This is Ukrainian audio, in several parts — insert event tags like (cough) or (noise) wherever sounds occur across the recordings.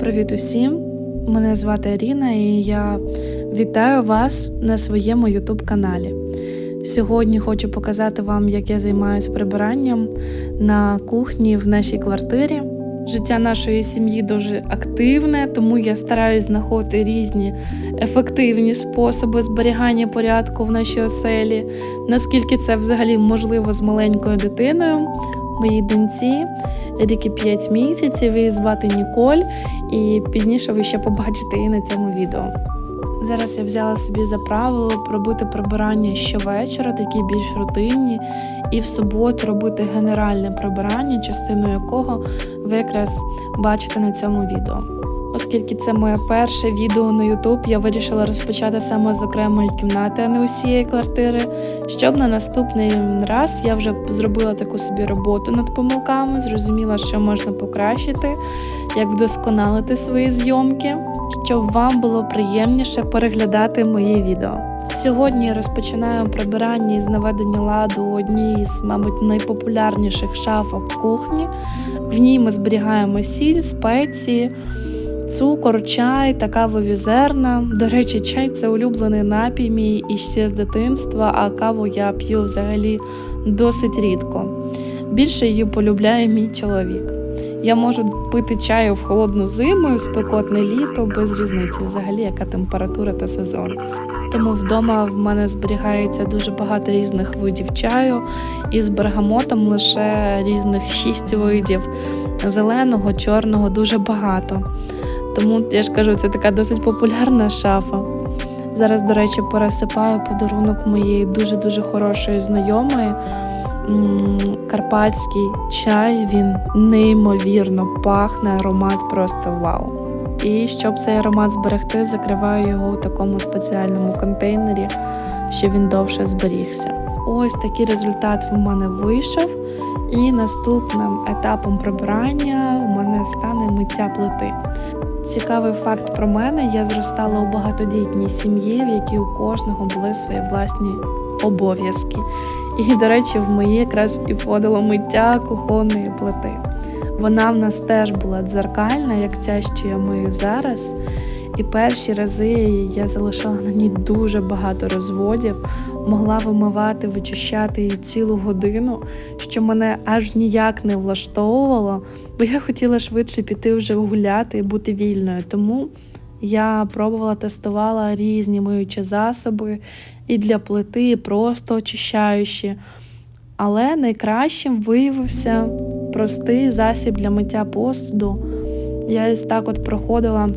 Привіт усім! Мене звати Аріна і я вітаю вас на своєму YouTube каналі. Сьогодні хочу показати вам, як я займаюся прибиранням на кухні в нашій квартирі. Життя нашої сім'ї дуже активне, тому я стараюсь знаходити різні ефективні способи зберігання порядку в нашій оселі, наскільки це взагалі можливо з маленькою дитиною, моїй доньці. Рік і 5 місяців, її звати Ніколь, і пізніше ви ще побачите її на цьому відео. Зараз я взяла собі за правило пробити прибирання щовечора, такі більш рутинні, і в суботу робити генеральне прибирання, частину якого ви якраз бачите на цьому відео. Оскільки це моє перше відео на YouTube, я вирішила розпочати саме з окремої кімнати, а не усієї квартири. Щоб на наступний раз я вже зробила таку собі роботу над помилками, зрозуміла, що можна покращити, як вдосконалити свої зйомки, щоб вам було приємніше переглядати мої відео. Сьогодні я розпочинаю прибирання із наведення ладу у одній з, мабуть, найпопулярніших шафок кухні. В ній ми зберігаємо сіль, спеції цукор, чай та кавові зерна. До речі, чай це улюблений напій мій іще з дитинства, а каву я п'ю взагалі досить рідко. Більше її полюбляє мій чоловік. Я можу пити чаю в холодну зиму, в спекотне літо без різниці, взагалі, яка температура та сезон. Тому вдома в мене зберігається дуже багато різних видів чаю, і з бергамотом лише різних шість видів. Зеленого, чорного дуже багато. Тому я ж кажу, це така досить популярна шафа. Зараз, до речі, пересипаю подарунок моєї дуже-дуже хорошої знайомої. Карпатський чай, він неймовірно пахне, аромат просто вау. І щоб цей аромат зберегти, закриваю його у такому спеціальному контейнері, щоб він довше зберігся. Ось такий результат в мене вийшов. І наступним етапом прибирання у мене стане миття плити. Цікавий факт про мене: я зростала у багатодітній сім'ї, в якій у кожного були свої власні обов'язки. І, до речі, в мої якраз і входило миття кухонної плити. Вона в нас теж була дзеркальна, як ця, що я мию зараз. І перші рази я залишала на ній дуже багато розводів, могла вимивати, вичищати її цілу годину, що мене аж ніяк не влаштовувало, бо я хотіла швидше піти вже гуляти і бути вільною. Тому я пробувала тестувала різні миючі засоби і для плити, і просто очищаючі. Але найкращим виявився простий засіб для миття посуду. Я ось так от проходила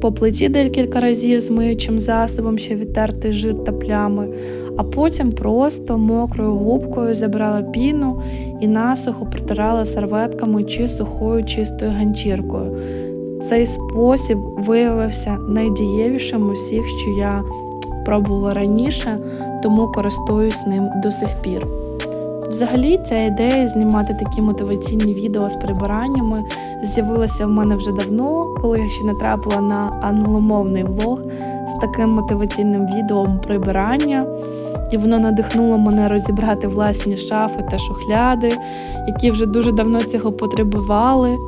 по плиті декілька разів з миючим засобом, щоб відтерти жир та плями, а потім просто мокрою губкою забирала піну і насухо протирала серветками чи сухою чистою ганчіркою. Цей спосіб виявився найдієвішим усіх, що я пробувала раніше, тому користуюсь ним до сих пір. Взагалі, ця ідея знімати такі мотиваційні відео з прибираннями з'явилася в мене вже давно, коли я ще не трапила на англомовний влог з таким мотиваційним відео прибирання. І воно надихнуло мене розібрати власні шафи та шухляди, які вже дуже давно цього потребували.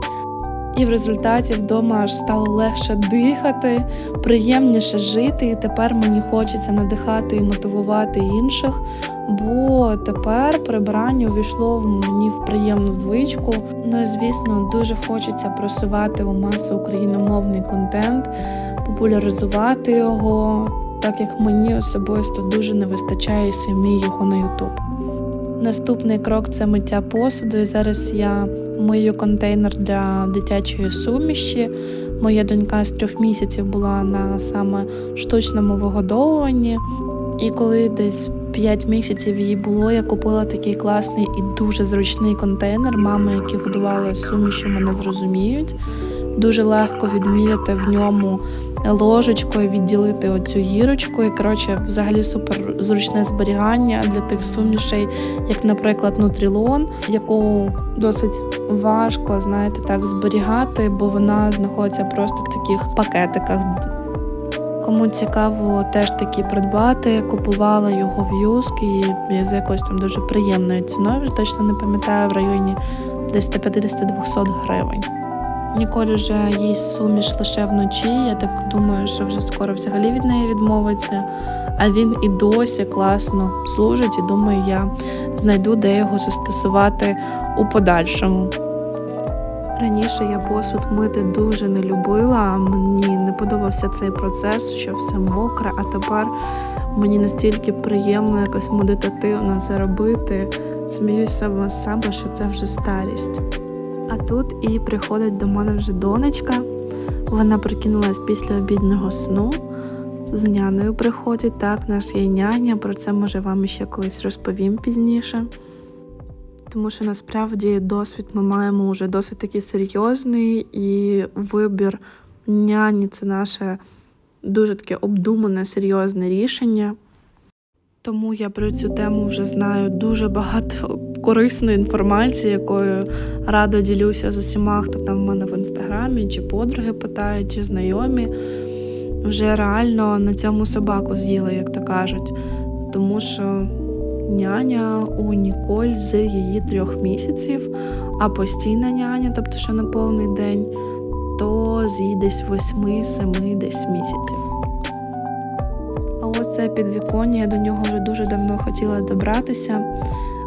І в результаті вдома аж стало легше дихати, приємніше жити, і тепер мені хочеться надихати і мотивувати інших, бо тепер прибирання увійшло в мені в приємну звичку. Ну і звісно, дуже хочеться просувати у маси україномовний контент, популяризувати його, так як мені особисто дуже не вистачає самі його на Ютуб. Наступний крок це миття посуду. І зараз я мию контейнер для дитячої суміші. Моя донька з трьох місяців була на саме штучному вигодовуванні. І коли десь 5 місяців її було, я купила такий класний і дуже зручний контейнер. Мами, які годували суміші, мене зрозуміють. Дуже легко відміряти в ньому ложечкою, відділити оцю гірочку. І коротше, взагалі супер зручне зберігання для тих сумішей, як, наприклад, нутрілон, яку досить важко, знаєте, так зберігати, бо вона знаходиться просто в таких пакетиках. Кому цікаво теж такі придбати, купувала його в юск і з якоюсь там дуже приємною ціною, точно не пам'ятаю в районі десь 150-200 гривень. Ніколь вже їсть суміш лише вночі. Я так думаю, що вже скоро взагалі від неї відмовиться. А він і досі класно служить, і думаю, я знайду, де його застосувати у подальшому. Раніше я посуд мити дуже не любила. Мені не подобався цей процес, що все мокре, а тепер мені настільки приємно, якось медитативно це робити. Сміюся сама з себе, що це вже старість. А тут і приходить до мене вже донечка. Вона прикинулась після обіднього сну. З няною приходить, так, наш є няня, про це може вам ще колись розповім пізніше. Тому що насправді досвід ми маємо вже досить такий серйозний, і вибір няні це наше дуже таке обдумане, серйозне рішення. Тому я про цю тему вже знаю дуже багато корисної інформації, якою радо ділюся з усіма, хто там в мене в інстаграмі, чи подруги питають, чи знайомі. Вже реально на цьому собаку з'їли, як то кажуть. Тому що няня у Ніколь з її трьох місяців, а постійна няня, тобто що на повний день, то з її десь восьми-семи десь місяців. А ось це підвіконня, я до нього вже дуже давно хотіла добратися,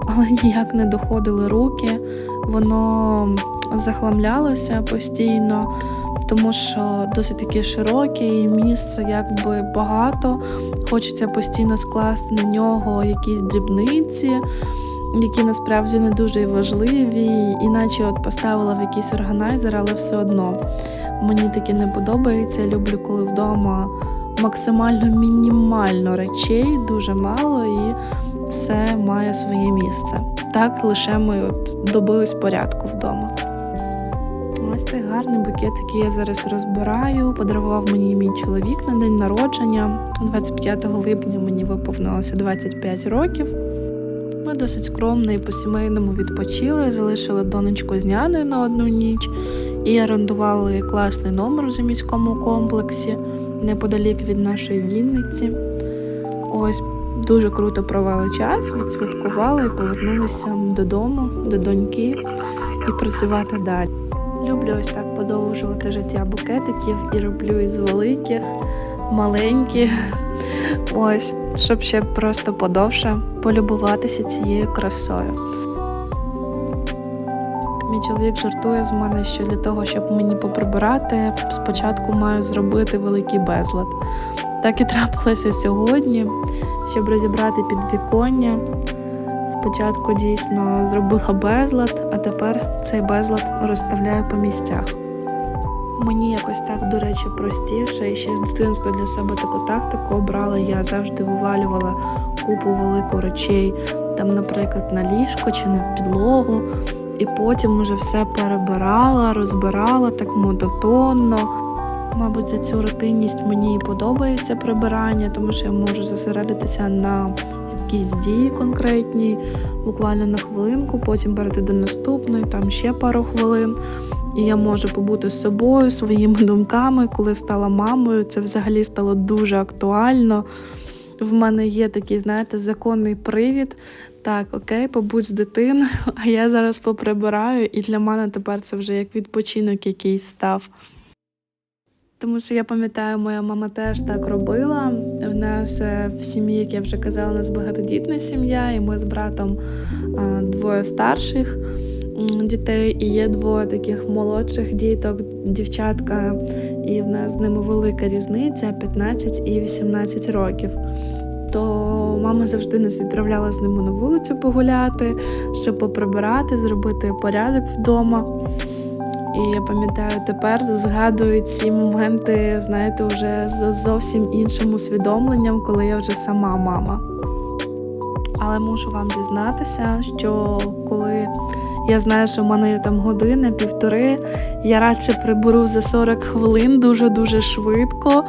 але (laughs) ніяк не доходили руки. Воно захламлялося постійно, тому що досить таке широке і місце якби багато. Хочеться постійно скласти на нього якісь дрібниці, які насправді не дуже важливі, іначе от поставила в якийсь органайзер, але все одно мені таке не подобається. Люблю, коли вдома максимально мінімально речей, дуже мало, і все має своє місце. Так лише ми от добились порядку вдома. Ось цей гарний букет, який я зараз розбираю, подарував мені мій чоловік на день народження. 25 липня мені виповнилося 25 років. Ми досить скромно і по-сімейному відпочили, залишили донечку з няною на одну ніч і орендували класний номер у заміському комплексі неподалік від нашої Вінниці. Ось дуже круто провели час, відсвяткували і повернулися додому, до доньки і працювати далі. Люблю ось так подовжувати життя букетиків і роблю із великих, маленьких. Ось, щоб ще просто подовше полюбуватися цією красою. Чоловік жартує з мене, що для того, щоб мені поприбирати, спочатку маю зробити великий безлад. Так і трапилося сьогодні, щоб розібрати підвіконня. Спочатку дійсно зробила безлад, а тепер цей безлад розставляю по місцях. Мені якось так, до речі, простіше і ще з дитинства для себе таку тактику обрала. Я завжди вивалювала купу велику речей, там, наприклад, на ліжко чи на підлогу, і потім уже все перебирала, розбирала так монотонно. Мабуть, за цю рутинність мені подобається прибирання, тому що я можу зосередитися на якійсь дії конкретній, буквально на хвилинку, потім перейти до наступної, там ще пару хвилин. І я можу побути з собою, своїми думками, коли стала мамою. Це взагалі стало дуже актуально. В мене є такий, знаєте, законний привід. Так, окей, побудь з дитиною, (laughs) а я зараз поприбираю, і для мене тепер це вже як відпочинок якийсь став. Тому що я пам'ятаю, моя мама теж так робила. В нас е, в сім'ї, як я вже казала, у нас багатодітна сім'я, і ми з братом двоє старших дітей, і є двоє таких молодших діток, дівчатка, і в нас з ними велика різниця 15 і 18 років. То мама завжди нас відправляла з ними на вулицю погуляти, щоб поприбирати, зробити порядок вдома. І я пам'ятаю, тепер згадую ці моменти, знаєте, вже з зовсім іншим усвідомленням, коли я вже сама мама. Але мушу вам зізнатися, що коли я знаю, що в мене є там година, півтори, я радше приберу за 40 хвилин дуже-дуже швидко,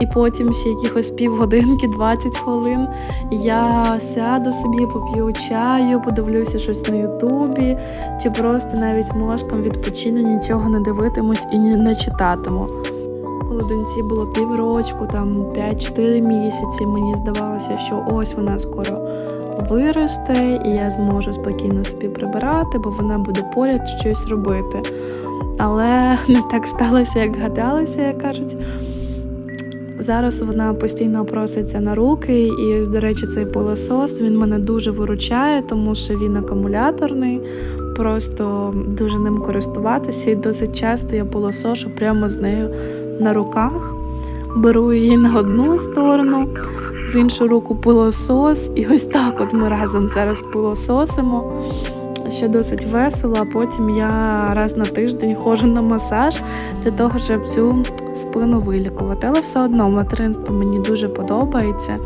і потім ще якихось півгодинки, 20 хвилин. Я сяду собі, поп'ю чаю, подивлюся щось на Ютубі, чи просто навіть мозком відпочину, нічого не дивитимусь і не читатиму. Коли доньці було піврочку, там 5-4 місяці, мені здавалося, що ось вона скоро виросте, і я зможу спокійно собі прибирати, бо вона буде поряд щось робити. Але не так сталося, як гадалося, як кажуть. Зараз вона постійно проситься на руки, і до речі, цей пилосос він мене дуже виручає, тому що він акумуляторний, просто дуже ним користуватися. І досить часто я пилосошу прямо з нею на руках. Беру її на одну сторону, в іншу руку пилосос, і ось так от ми разом зараз пилососимо. Що досить весело, а потім я раз на тиждень ходжу на масаж для того, щоб цю спину вилікувати. Але все одно материнство мені дуже подобається,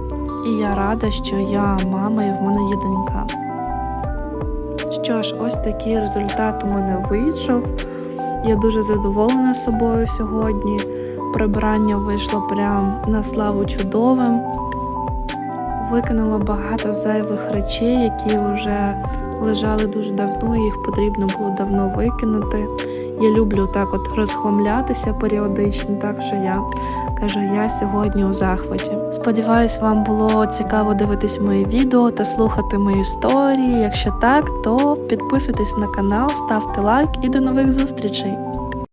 і я рада, що я мама і в мене є донька. Що ж, ось такий результат у мене вийшов. Я дуже задоволена собою сьогодні. Прибирання вийшло прям на славу чудовим. Викинула багато зайвих речей, які вже лежали дуже давно, і їх потрібно було давно викинути. Я люблю так от розхламлятися періодично, так що я кажу, я сьогодні у захваті. Сподіваюсь, вам було цікаво дивитись мої відео та слухати мої історії. Якщо так, то підписуйтесь на канал, ставте лайк і до нових зустрічей.